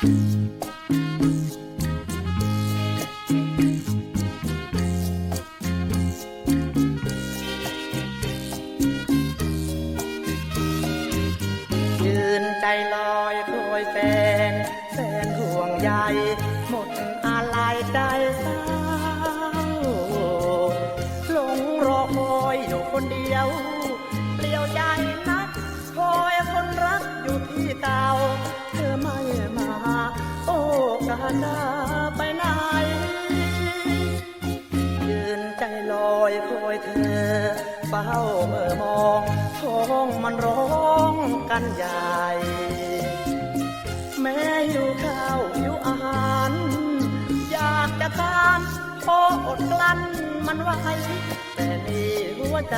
ยืนใจลอยโคยแฟนแฟนห่วงใยหมดอะไรใจเศร้าหลงรอคอยอยู่คนเดียวเปลี่ยวใจนักคอยคนรักอยู่ที่เก่าเธอไม่ กาหน้าไปไหน ยืนใจลอยคอยเธอ เฝ้าเมื่อมองท้องมันร้องกันใหญ่ แม่อยู่ข้าวอยู่อาหาร อยากจะทานพออดกลั้นมันไว้แต่นี่หัวใจ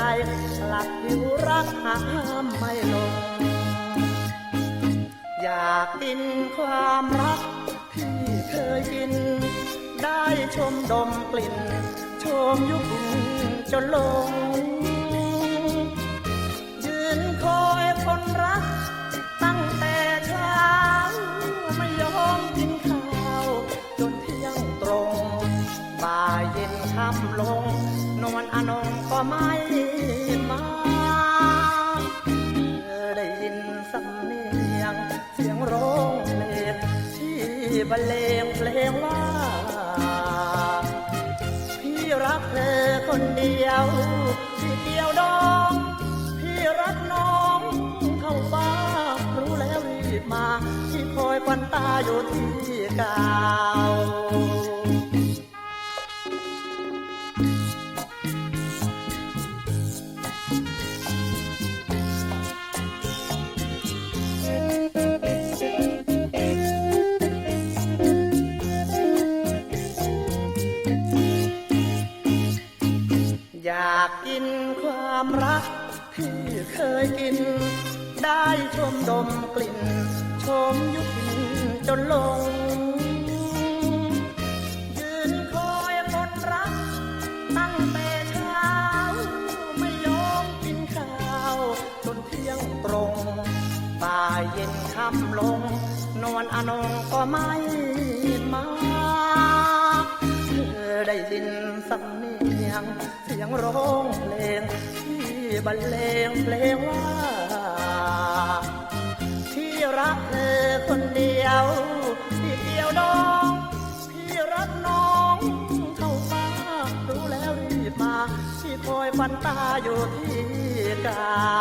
หลับหิวรักหามไม่ลงอยากกินความรัก เคยกิน ได้ชมดมกลิ่น ชมยุคจนลง ยืนคอยคนรัก ตั้งแต่เช้า ไม่ยอมกินข้าว จนเที่ยงตรงบ่ายเย็นค่ำลง นวลอนงก็ไม่มา บรรเลงเพลงว่า พี่รักเธอคนเดียวที่เดียวดองพี่รักน้องเข้าฟ้ารู้แล้วรีบมา ที่คอยควันตาอยู่ที่เก่าากกินความรักที่เคยกิน ได้ชมดมกลิ่น ชมยุพินจนหลง ยืนคอยคนรัก ตั้งแต่เช้า ไม่ยอมกินข้าว จนเที่ยงตรงบ่ายเย็นค่ำลง นวลอนงก็ไม่มาเธอได้ยินสำเนียง ยงร้องเพลง ที่บรรเลงเพลงว่า ที่รักเธอคนเดียวที่เดียวดองพี่รักน้องเท่าฟ้ารู้แล้วรีบมาที่คอยฟันตาอยู่ที่กา